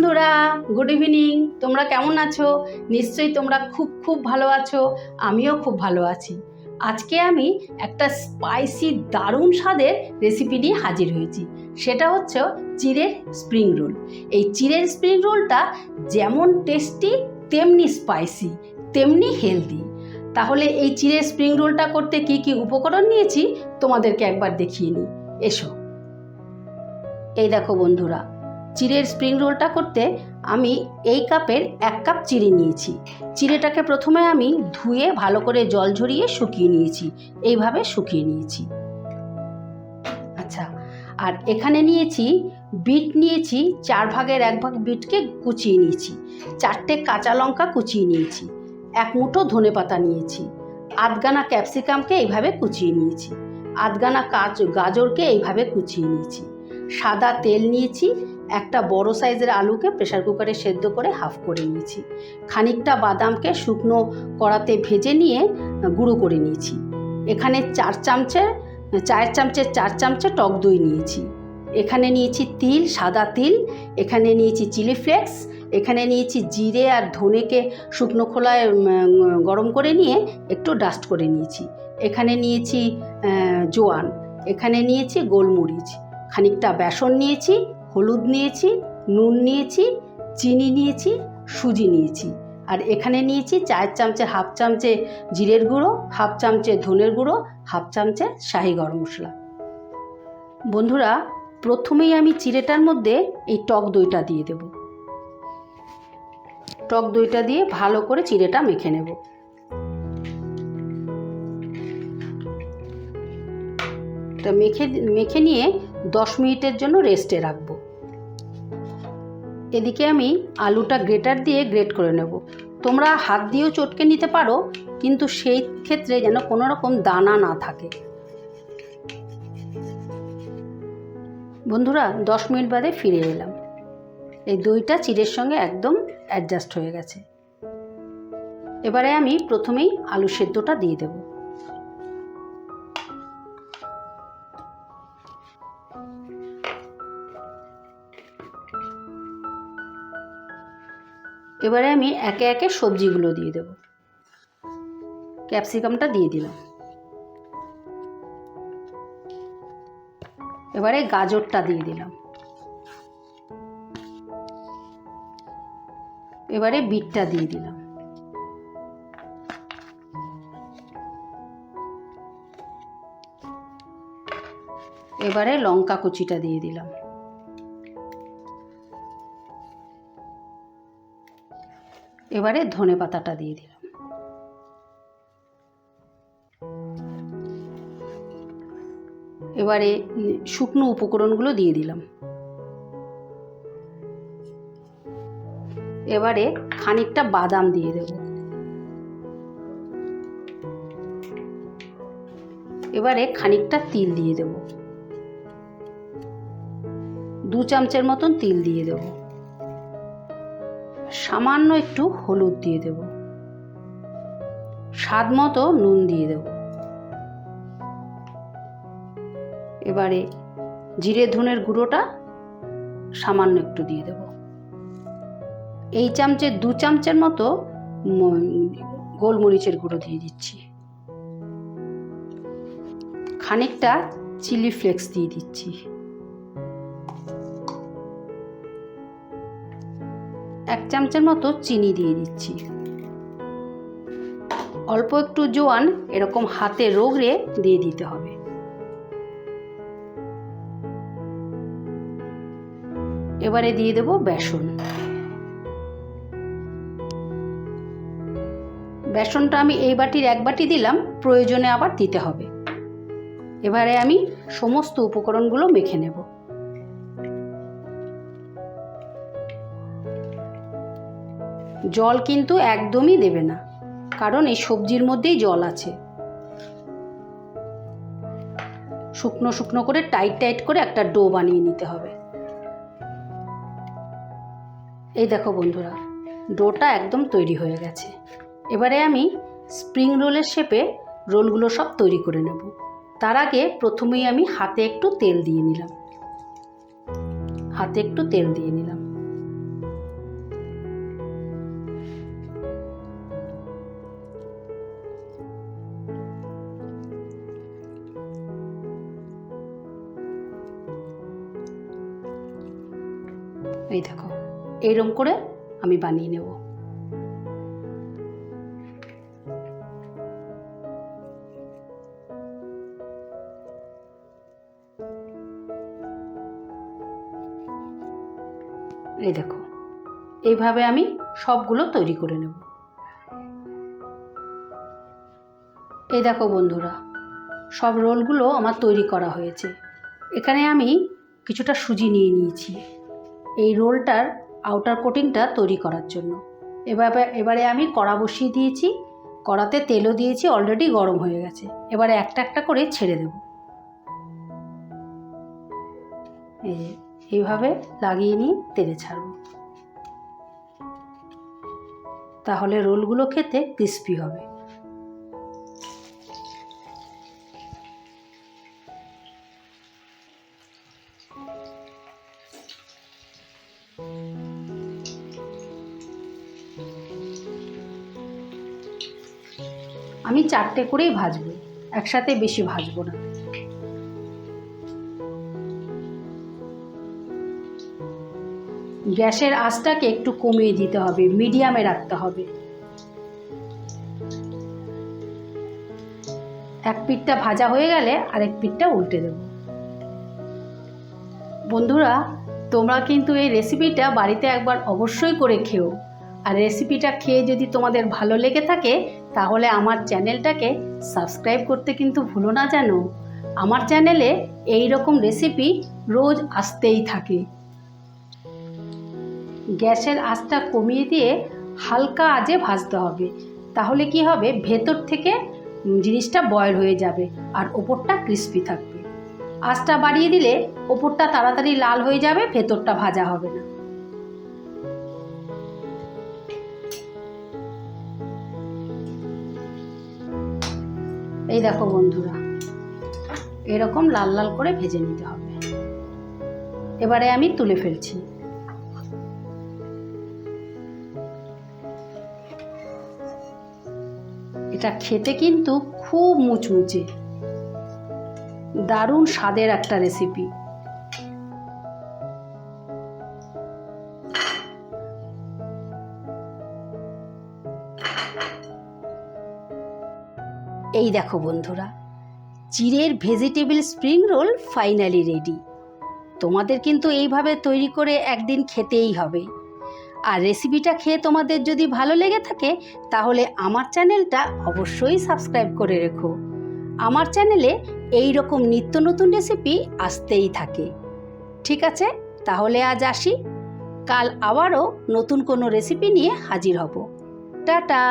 বন্ধুরা good evening তোমরা কেমন আছো? নিশ্চয়ই তোমরা খুব খুব ভালো আছো। আমিও খুব ভালো আছি। আজকে আমি একটা স্পাইসি দারুণ স্বাদের রেসিপি নিয়ে হাজির হয়েছি। সেটা হচ্ছে চিড়ের স্প্রিং রোল এই চিড়ের স্প্রিং রোলটা যেমন টেস্টি তেমনি স্পাইসি তেমনি হেলদি তাহলে এই চিড়ের স্প্রিং রোলটা করতে কি কি উপকরণ নিয়েছি? তোমাদেরকে একবার দেখিয়ে নিই। এসো। এই দেখো বন্ধুরা চিড়ের স্প্রিং রোলটা করতে আমি এই কাপের এক কাপ চিড়ে নিয়েছি। চিড়েটাকে প্রথমে আমি ধুয়ে ভালো করে জল ঝরিয়ে শুকিয়ে নিয়েছি। এইভাবে শুকিয়ে নিয়েছি। আচ্ছা আর এখানে নিয়েছি, বিট নিয়েছি, চার ভাগের এক ভাগ বিটকে কুচিয়ে নিয়েছি। চারটে কাঁচা লঙ্কা কুচিয়ে নিয়েছি। এক মুঠো ধনে পাতা নিয়েছি। আধগানা ক্যাপসিকামকে এইভাবে কুচিয়ে নিয়েছি। আধগানা কাজ গাজরকে এইভাবে কুচিয়ে নিয়েছি। সাদা তেল নিয়েছি একটা বড় সাইজের আলুকে প্রেশার কুকারে সেদ্ধ করে হাফ করে নিয়েছি। খানিকটা বাদামকে শুকনো কড়াতে ভেজে নিয়ে গুঁড়ো করে নিয়েছি। এখানে চার চামচে চায়ের চামচের চার চামচে টক দই নিয়েছি। এখানে নিয়েছি তিল, সাদা তিল, এখানে নিয়েছি চিলি ফ্লেক্স, এখানে নিয়েছি জিরে আর ধনেকে শুকনো খোলায় গরম করে নিয়ে একটু ডাস্ট করে নিয়েছি। এখানে নিয়েছি জোয়ান, এখানে নিয়েছি গোলমরিচ। খানিকটা বেসন নিয়েছি হলুদ নিয়েছি, নুন নিয়েছি, চিনি নিয়েছি, সুজি নিয়েছি। আর এখানে নিয়েছি চায়ের চামচে হাফ চামচে জিরের গুঁড়ো, হাফ চামচে ধনের গুঁড়ো, হাফ চামচে শাহি গরম মশলা। বন্ধুরা, প্রথমেই আমি চিড়েটার মধ্যে এই টক দইটা দিয়ে দেব। টক দইটা দিয়ে ভালো করে চিড়েটা মেখে নেব। তা মেখে মেখে নিয়ে দশ মিনিটের জন্য রেস্টে রাখব। এদিকে আমি আলুটা গ্রেটার দিয়ে গ্রেট করে নেব। তোমরা হাত দিয়েও চটকে নিতে পারো, কিন্তু সেই ক্ষেত্রে যেন কোনো রকম দানা না থাকে। বন্ধুরা, দশ মিনিট বাদে ফিরে এলাম। এই দইটা চিড়ের সঙ্গে একদম অ্যাডজাস্ট হয়ে গেছে। এবারে আমি প্রথমেই আলু সেদ্ধটা দিয়ে দেবো। এবারে আমি একে একে সবজিগুলো দিয়ে দেব। ক্যাপসিকামটা দিয়ে দিলাম। এবারে গাজরটা দিয়ে দিলাম। এবারে বিটটা দিয়ে দিলাম। এবারে লঙ্কা কুচিটা দিয়ে দিলাম। এবারে ধনে পাতাটা দিয়ে দিলাম। এবারে শুকনো উপকরণগুলো দিয়ে দিলাম। এবারে খানিকটা বাদাম দিয়ে দেব। এবারে খানিকটা তিল দিয়ে দেব। দু চামচের মতন তিল দিয়ে দেবো। সামান্য একটু হলুদ দিয়ে দেব। স্বাদ মতো নুন দিয়ে দেব। এবারে জিরে ধনের গুঁড়োটা সামান্য একটু দিয়ে দেব। এই চামচে দু চামচের মতো গোলমরিচের গুঁড়ো দিয়ে দিচ্ছি। খানিকটা চিলি ফ্লেক্স দিয়ে দিচ্ছি। এক চামচের মতো চিনি দিয়ে দিচ্ছি। অল্প একটু জোয়ান এরকম হাতে রোগড়ে দিয়ে দিতে হবে। এবারে দিয়ে দেব বেসন। বেসনটা আমি এই বাটির এক বাটি দিলাম, প্রয়োজনে আবার দিতে হবে। এবারে আমি সমস্ত উপকরণগুলো মেখে নেব। জল কিন্তু একদমই দেবে না, কারণ এই সবজির মধ্যেই জল আছে। শুকনো শুকনো করে টাইট টাইট করে একটা ডো বানিয়ে নিতে হবে। এই দেখো বন্ধুরা, ডোটা একদম তৈরি হয়ে গেছে। এবারে আমি স্প্রিং রোলের শেপে রোলগুলো সব তৈরি করে নেব। তার আগে প্রথমেই আমি হাতে একটু তেল দিয়ে নিলাম। হাতে একটু তেল দিয়ে নিলাম। এই দেখো এইরকম করে আমি বানিয়ে নেব। এই দেখো, এইভাবে আমি সবগুলো তৈরি করে নেব। এই দেখো বন্ধুরা, সব রোলগুলো আমার তৈরি করা হয়েছে। এখানে আমি কিছুটা সুজি নিয়ে নিয়েছি। এই রোলটার আউটার কোটিংটা তৈরি করার জন্য। এভাবে এবারে আমি কড়া বসিয়ে দিয়েছি, কড়াতে তেলও দিয়েছি অলরেডি গরম হয়ে গেছে। এবারে একটা একটা করে ছেড়ে দেব। এই এইভাবে লাগিয়ে নিয়ে তেলে ছাড়ব। তাহলে রোলগুলো খেতে ক্রিস্পি হবে। আমি চারটে করেই ভাজবো, একসাথে বেশি ভাজবো না। গ্যাসের আঁচটাকে একটু কমিয়ে দিতে হবে, মিডিয়ামে রাখতে হবে। এক পিঠটা ভাজা হয়ে গেলে আরেক পিঠটা উল্টে দেব। বন্ধুরা, তোমরা কিন্তু এই রেসিপিটা বাড়িতে একবার অবশ্যই করে খেও। আর রেসিপিটা খেয়ে যদি তোমাদের ভালো লেগে থাকে তাহলে আমার চ্যানেলটাকে সাবস্ক্রাইব করতে কিন্তু ভুলো না জানো। আমার চ্যানেলে এই রকম রেসিপি রোজ আসতেই থাকে। গ্যাসের আঁচটা কমিয়ে দিয়ে হালকা আজে ভাজতে হবে। তাহলে কি হবে? ভেতর থেকে জিনিসটা বয়েল হয়ে যাবে আর ওপরটা ক্রিস্পি থাকবে। আঁচটা বাড়িয়ে দিলে ওপরটা তাড়াতাড়ি লাল হয়ে যাবে, ভেতরটা ভাজা হবে না। এই দেখো বন্ধুরা, এরকম লাল লাল করে ভেজে নিতে হবে। এবারে আমি তুলে ফেলছি। এটা খেতে কিন্তু খুব মুচমুচে, দারুণ স্বাদের একটা রেসিপি এই দেখো বন্ধুরা, চিড়ের vegetable spring roll finally ready তোমাদের কিন্তু এইভাবে তৈরি করে একদিন খেতেই হবে। আর রেসিপিটা খেয়ে তোমাদের যদি ভালো লেগে থাকে, তাহলে আমার চ্যানেলটা অবশ্যই সাবস্ক্রাইব করে রেখো। আমার চ্যানেলে এই রকম নিত্য নতুন রেসিপি আসতেই থাকে। ঠিক আছে? তাহলে আজ আসি। কাল আবারও নতুন কোনো রেসিপি নিয়ে হাজির হব। টাটা!